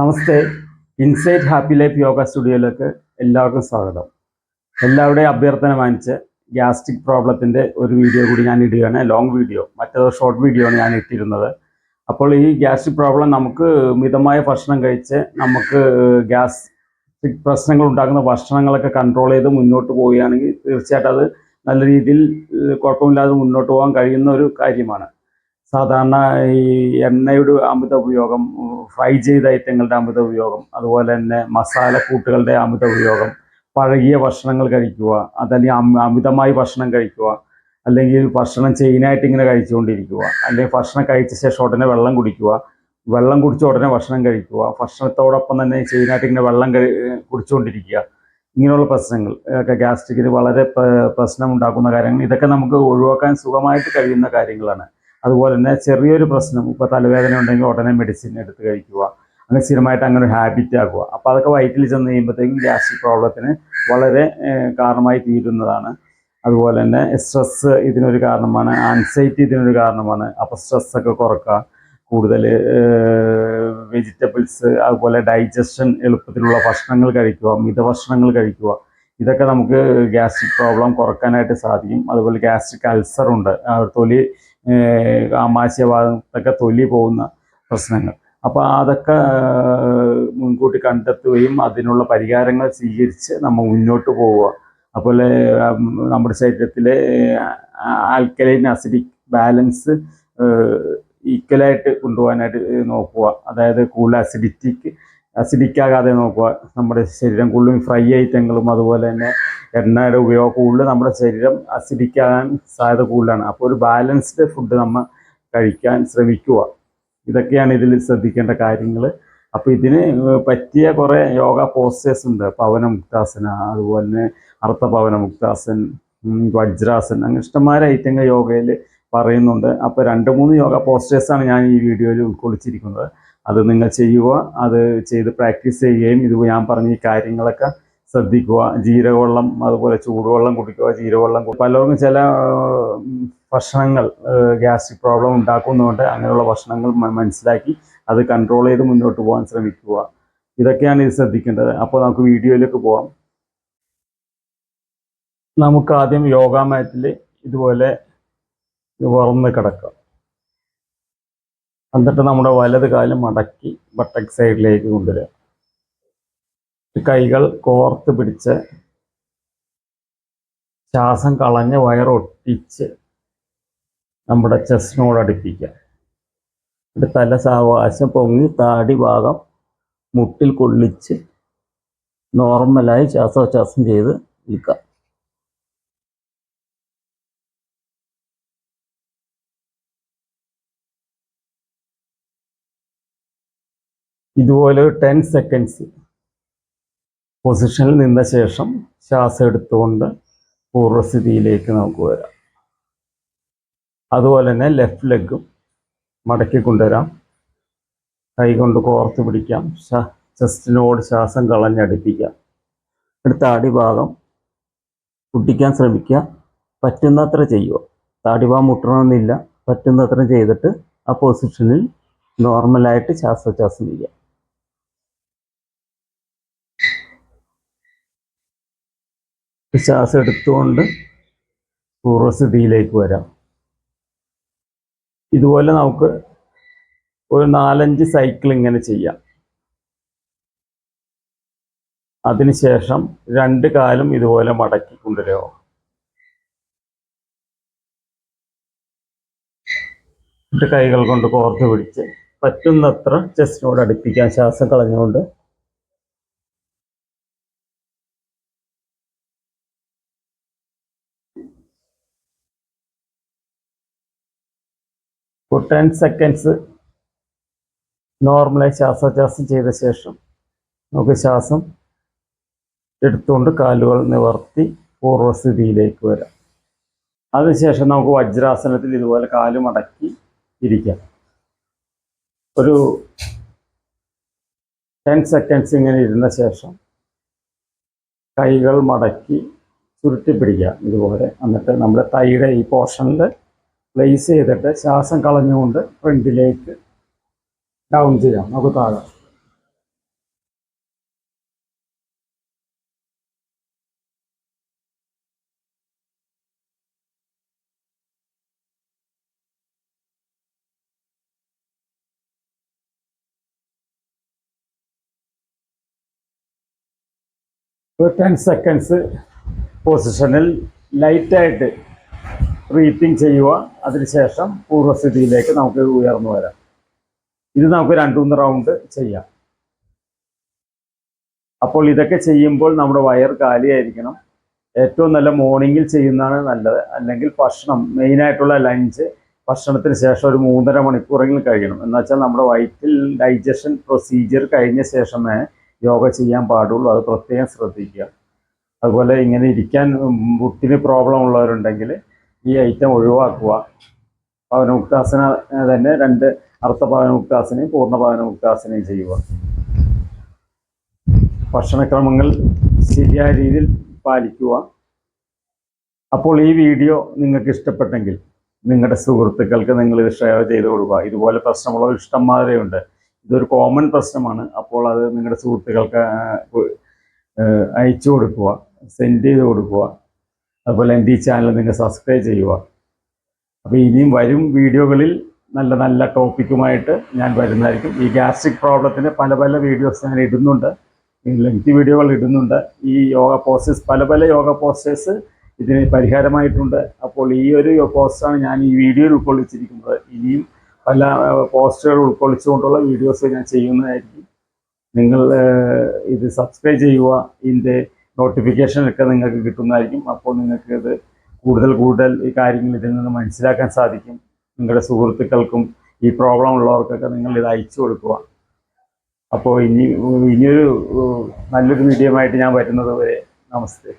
നമസ്തേ. Insight happy life yoga സ്റ്റുഡിയോയിലേക്ക് എല്ലാവർക്കും സ്വാഗതം. എല്ലാവരുടെയും അഭ്യർത്ഥന മാനിച്ച് ഗ്യാസ്ട്രിക് പ്രോബ്ലത്തിന്റെ ഒരു വീഡിയോ കൂടി ഞാൻ ഇടുകയാണ്. ലോങ് വീഡിയോ മറ്റേത് ഷോർട്ട് വീഡിയോ ആണ് ഞാൻ ഇട്ടിരുന്നത്. അപ്പോൾ ഈ ഗ്യാസ്ട്രിക് പ്രോബ്ലം നമുക്ക് മിതമായ ഭക്ഷണം കഴിച്ച് നമുക്ക് ഗ്യാസ്ട്രിക് പ്രശ്നങ്ങൾ ഉണ്ടാക്കുന്ന ഭക്ഷണങ്ങളൊക്കെ കൺട്രോൾ ചെയ്ത് മുന്നോട്ട് പോവുകയാണെങ്കിൽ തീർച്ചയായിട്ടും അത് നല്ല രീതിയിൽ കുഴപ്പമില്ലാതെ മുന്നോട്ട് പോകാൻ കഴിയുന്ന ഒരു കാര്യമാണ്. സാധാരണ ഈ എണ്ണയുടെ അമിത ഉപയോഗം ഫ്രൈ ചെയ്ത ഐറ്റങ്ങളുടെ അമിത ഉപയോഗം അതുപോലെ തന്നെ മസാല കൂട്ടുകളുടെ അമിത ഉപയോഗം പഴകിയ ഭക്ഷണങ്ങൾ കഴിക്കുക അതല്ലെങ്കിൽ അമി- അമിതമായി ഭക്ഷണം കഴിക്കുക അല്ലെങ്കിൽ ഭക്ഷണം ചെയിനായിട്ട് ഇങ്ങനെ കഴിച്ചുകൊണ്ടിരിക്കുക അല്ലെങ്കിൽ ഭക്ഷണം കഴിച്ച ശേഷം ഉടനെ വെള്ളം കുടിക്കുക വെള്ളം കുടിച്ച ഉടനെ ഭക്ഷണം കഴിക്കുക ഭക്ഷണത്തോടൊപ്പം തന്നെ ചെയിനായിട്ട് ഇങ്ങനെ വെള്ളം കുടിച്ചുകൊണ്ടിരിക്കുക ഇങ്ങനെയുള്ള പ്രശ്നങ്ങൾ ഒക്കെ ഗ്യാസ്ട്രിക്കിന് വളരെ പ്രശ്നം ഉണ്ടാക്കുന്ന കാര്യങ്ങൾ ഇതൊക്കെ നമുക്ക് ഒഴിവാക്കാൻ സുഖമായിട്ട് കഴിയുന്ന കാര്യങ്ങളാണ്. അതുപോലെ തന്നെ ചെറിയൊരു പ്രശ്നം ഇപ്പോൾ തലവേദന ഉണ്ടെങ്കിൽ ഉടനെ മെഡിസിൻ എടുത്ത് കഴിക്കുക. അങ്ങനെ സ്ഥിരമായിട്ട് അങ്ങനെ ഒരു ഹാബിറ്റ് ആക്കുക. അപ്പോൾ അതൊക്കെ വയറ്റിൽ ചെന്ന് കഴിയുമ്പോഴത്തേക്കും ഗ്യാസ്ട്രിക് പ്രോബ്ലത്തിന് വളരെ കാരണമായി തീരുന്നതാണ്. അതുപോലെ തന്നെ സ്ട്രെസ്സ് ഇതിനൊരു കാരണമാണ് ആൻസൈറ്റി ഇതിനൊരു കാരണമാണ്. അപ്പോൾ സ്ട്രെസ്സൊക്കെ കുറക്കുക. കൂടുതൽ വെജിറ്റബിൾസ് അതുപോലെ ഡൈജഷൻ എളുപ്പത്തിലുള്ള ഭക്ഷണങ്ങൾ കഴിക്കുക മിതഭക്ഷണങ്ങൾ കഴിക്കുക. ഇതൊക്കെ നമുക്ക് ഗ്യാസ്ട്രിക് പ്രോബ്ലം കുറക്കാനായിട്ട് സാധിക്കും. അതുപോലെ ഗ്യാസ്ട്രിക് ആ തൊലി ഏഹ് ആമാശയ ഭാഗത്തൊക്കെ തൊലി പോകുന്ന പ്രശ്നങ്ങൾ. അപ്പോൾ അതൊക്കെ മുൻകൂട്ടി കണ്ടെത്തുകയും അതിനുള്ള പരിഹാരങ്ങൾ സ്വീകരിച്ച് നമ്മൾ മുന്നോട്ട് പോവുക. അതുപോലെ നമ്മുടെ ശരീരത്തിലെ ആൽക്കലൈൻ അസിഡിക് ബാലൻസ് ഈക്വലായിട്ട് കൊണ്ടുപോകാനായിട്ട് നോക്കുക. അതായത് കൂടുതൽ അസിഡിറ്റിക്ക് അസിഡിക് ആകാതെ നോക്കുക. നമ്മുടെ ശരീരം കൂടുതലും ഫ്രൈ ഐറ്റങ്ങളും അതുപോലെ തന്നെ എണ്ണയുടെ ഉപയോഗം കൂടുതൽ നമ്മുടെ ശരീരം അസിഡിക് ആകാൻ സാധ്യത കൂടുതലാണ്. അപ്പോൾ ഒരു ബാലൻസ്ഡ് ഫുഡ് നമ്മൾ കഴിക്കാൻ ശ്രമിക്കുക. ഇതൊക്കെയാണ് ഇതിൽ ശ്രദ്ധിക്കേണ്ട കാര്യങ്ങൾ അപ്പോൾ ഇതിന് പറ്റിയ കുറേ യോഗ പോസ്റ്റേഴ്സ് ഉണ്ട്. പവന മുക്താസന അതുപോലെ തന്നെ അർത്ഥപവന മുക്താസൻ ഉം, വജ്രാസൻ അങ്ങനെ ഇഷ്ടംമാരെ ഐറ്റങ്ങൾ യോഗയിൽ പറയുന്നുണ്ട്. അപ്പോൾ രണ്ട് മൂന്ന് യോഗ പോസ്റ്റേഴ്സാണ് ഞാൻ ഈ വീഡിയോയിൽ ഉൾക്കൊള്ളിച്ചിരിക്കുന്നത്. അത് നിങ്ങൾ ചെയ്യുക അത് ചെയ്ത് പ്രാക്ടീസ് ചെയ്യുകയും ഇത് ഞാൻ പറഞ്ഞ ഈ കാര്യങ്ങളൊക്കെ ശ്രദ്ധിക്കുക. ജീരകവെള്ളം അതുപോലെ ചൂടുവെള്ളം കുടിക്കുക ജീരകവെള്ളം പലർക്കും ചില ഭക്ഷണങ്ങൾ ഗ്യാസ്ട്രിക് പ്രോബ്ലം ഉണ്ടാക്കുന്നതുകൊണ്ട് അങ്ങനെയുള്ള ഭക്ഷണങ്ങൾ മനസ്സിലാക്കി അത് കൺട്രോൾ ചെയ്ത് മുന്നോട്ട് പോകാൻ ശ്രമിക്കുക. ഇതൊക്കെയാണ് ഇത് ശ്രദ്ധിക്കേണ്ടത്. അപ്പോൾ നമുക്ക് വീഡിയോയിലേക്ക് പോവാം. നമുക്ക് ആദ്യം യോഗ മാറ്റിൽ ഇതുപോലെ ഉറന്ന് കിടക്കാം. എന്നിട്ട് നമ്മുടെ വലത് കാലം മടക്കി ബട്ടക് സൈഡിലേക്ക് കൊണ്ടുവരിക. കൈകൾ കോർത്ത് പിടിച്ച് ശ്വാസം കളഞ്ഞ് വയറൊട്ടിച്ച് നമ്മുടെ ചെസ്റ്റിനോട് അടുപ്പിക്കുക. എന്നിട്ട് തല സാവകാശം പൊങ്ങി താടി ഭാഗം മുട്ടിൽ കൊള്ളിച്ച് നോർമലായി ശ്വാസോച്ഛ്വാസം ചെയ്ത് നിൽക്കുക. ഇതുപോലെ ടെൻ സെക്കൻഡ്സ് പൊസിഷനിൽ നിന്ന ശേഷം ശ്വാസം എടുത്തുകൊണ്ട് പൂർവസ്ഥിതിയിലേക്ക് നമുക്ക് വരാം. അതുപോലെ തന്നെ ലെഫ്റ്റ് ലെഗും മടക്കി കൊണ്ടുവരാം. കൈകൊണ്ട് കോർത്ത് പിടിക്കാം. ചെസ്റ്റിനോട് ശ്വാസം കളഞ്ഞടുപ്പിക്കാം. എടുത്ത അടിഭാഗം കുട്ടിക്കാൻ ശ്രമിക്കുക. പറ്റുന്നത്ര ചെയ്യുക. താടിഭാഗം മുട്ടണമെന്നില്ല. പറ്റുന്നത്ര ചെയ്തിട്ട് ആ പൊസിഷനിൽ നോർമലായിട്ട് ശ്വാസോച്ഛ്വാസം ചെയ്യുക ശ്വാസം എടുത്തുകൊണ്ട് പൂർവസ്ഥിതിയിലേക്ക് വരാം. ഇതുപോലെ നമുക്ക് ഒരു നാലഞ്ച് സൈക്കിൾ ഇങ്ങനെ ചെയ്യാം. അതിനുശേഷം രണ്ട് കാലും ഇതുപോലെ മടക്കി കൊണ്ടുവരുമോ കൈകൾ കൊണ്ട് കോർത്ത് പിടിച്ച് പറ്റുന്നത്ര ചെസ്റ്റിനോട് അടുപ്പിക്കാൻ ശ്വാസം കളഞ്ഞുകൊണ്ട് ഒരു ടെൻ സെക്കൻഡ്സ് നോർമലായി ശ്വാസോച്ഛ്വാസം ചെയ്ത ശേഷം നമുക്ക് ശ്വാസം എടുത്തുകൊണ്ട് കാലുകൾ നിവർത്തി പൂർവസ്ഥിതിയിലേക്ക് വരാം. അതിനുശേഷം നമുക്ക് വജ്രാസനത്തിൽ ഇതുപോലെ കാൽ മടക്കി ഇരിക്കാം. ഒരു ടെൻ സെക്കൻഡ്സ് ഇങ്ങനെ ഇരുന്ന ശേഷം കൈകൾ മടക്കി ചുരുട്ടി പിടിക്കുക ഇതുപോലെ. എന്നിട്ട് നമ്മുടെ തൈയുടെ ഈ പോർഷനിൽ പ്ലേസ് ചെയ്തിട്ട് ശ്വാസം കളഞ്ഞുകൊണ്ട് ഫ്രണ്ടിലേക്ക് ഡൗൺ ചെയ്യാം നമുക്ക് താഴെ. ടെൻ സെക്കൻഡ്സ് പൊസിഷനിൽ ലൈറ്റായിട്ട് ബ്രീത്തിങ് ചെയ്യുക അതിനുശേഷം പൂർവസ്ഥിതിയിലേക്ക് നമുക്ക് ഉയർന്നു വരാം. ഇത് നമുക്ക് രണ്ട് മൂന്ന് റൗണ്ട് ചെയ്യാം. അപ്പോൾ ഇതൊക്കെ ചെയ്യുമ്പോൾ നമ്മുടെ വയർ കാലിയായിരിക്കണം ഏറ്റവും നല്ല മോർണിംഗിൽ ചെയ്യുന്നതാണ് നല്ലത്. അല്ലെങ്കിൽ ഭക്ഷണം മെയിനായിട്ടുള്ള ലഞ്ച് ഭക്ഷണത്തിന് ശേഷം ഒരു മൂന്നര മണിക്കൂറെങ്കിലും കഴിയണം. എന്ന് വെച്ചാൽ നമ്മുടെ വയറ്റിൽ ഡൈജഷൻ പ്രൊസീജിയർ കഴിഞ്ഞ ശേഷമേ യോഗ ചെയ്യാൻ പാടുള്ളൂ. അത് പ്രത്യേകം ശ്രദ്ധിക്കുക. അതുപോലെ ഇങ്ങനെ ഇരിക്കാൻ മുട്ടിന് പ്രോബ്ലം ഉള്ളവരുണ്ടെങ്കിൽ ഈ ഐറ്റം ഒഴിവാക്കുക. പവനമുക്താസന തന്നെ രണ്ട് അർത്ഥ പവനമുക്താസനയും പൂർണ പവനമുക്താസനയും ചെയ്യുക. ഭക്ഷണക്രമങ്ങൾ ശരിയായ രീതിയിൽ പാലിക്കുക. അപ്പോൾ ഈ വീഡിയോ നിങ്ങൾക്ക് ഇഷ്ടപ്പെട്ടെങ്കിൽ നിങ്ങളുടെ സുഹൃത്തുക്കൾക്ക് നിങ്ങൾ ഇത് ഷെയർ ചെയ്ത് കൊടുക്കുക. ഇതുപോലെ പ്രശ്നമുള്ള ഇഷ്ടംമാതിരി ഉണ്ട്. ഇതൊരു കോമൺ പ്രശ്നമാണ്. അപ്പോൾ അത് നിങ്ങളുടെ സുഹൃത്തുക്കൾക്ക് അയച്ചു കൊടുക്കുക. സെൻഡ് ചെയ്ത് കൊടുക്കുക. അതുപോലെ എന്റെ ഈ ചാനൽ നിങ്ങൾ സബ്സ്ക്രൈബ് ചെയ്യുക. അപ്പോൾ ഇനിയും വരും വീഡിയോകളിൽ നല്ല നല്ല ടോപ്പിക്കുമായിട്ട് ഞാൻ വരുന്നതായിരിക്കും. ഈ ഗ്യാസ്ട്രിക് പ്രോബ്ലത്തിന് പല പല വീഡിയോസ് ഞാൻ ഇടുന്നുണ്ട്. ലെങ്തി വീഡിയോകൾ ഇടുന്നുണ്ട്. ഈ യോഗ പോസ്റ്റേഴ്സ് പല പല യോഗ പോസ്റ്റേഴ്സ് ഇതിന് പരിഹാരമായിട്ടുണ്ട്. അപ്പോൾ ഈ ഒരു പോസ്റ്റാണ് ഞാൻ ഈ വീഡിയോയിൽ ഉൾക്കൊള്ളിച്ചിരിക്കുന്നത്. ഇനിയും പല പോസ്റ്റുകൾ ഉൾക്കൊള്ളിച്ചുകൊണ്ടുള്ള വീഡിയോസ് ഞാൻ ചെയ്യുന്നതായിരിക്കും. നിങ്ങൾ ഇത് സബ്സ്ക്രൈബ് ചെയ്യുക. ഇതിന്റെ നോട്ടിഫിക്കേഷൻ ഒക്കെ നിങ്ങൾക്ക് കിട്ടുന്നതായിരിക്കും. അപ്പോൾ നിങ്ങൾക്ക് ഇത് കൂടുതൽ കൂടുതൽ ഈ കാര്യങ്ങൾ ഇതിൽ നിന്ന് മനസ്സിലാക്കാൻ സാധിക്കും. നിങ്ങളുടെ സുഹൃത്തുക്കൾക്കും ഈ പ്രോബ്ലം ഉള്ളവർക്കൊക്കെ നിങ്ങൾ ഇത് അയച്ചു കൊടുക്കുക. അപ്പോൾ ഇനി ഇനിയൊരു നല്ലൊരു മീഡിയമായിട്ട് ഞാൻ വരുന്നത് വരെ നമസ്തേ.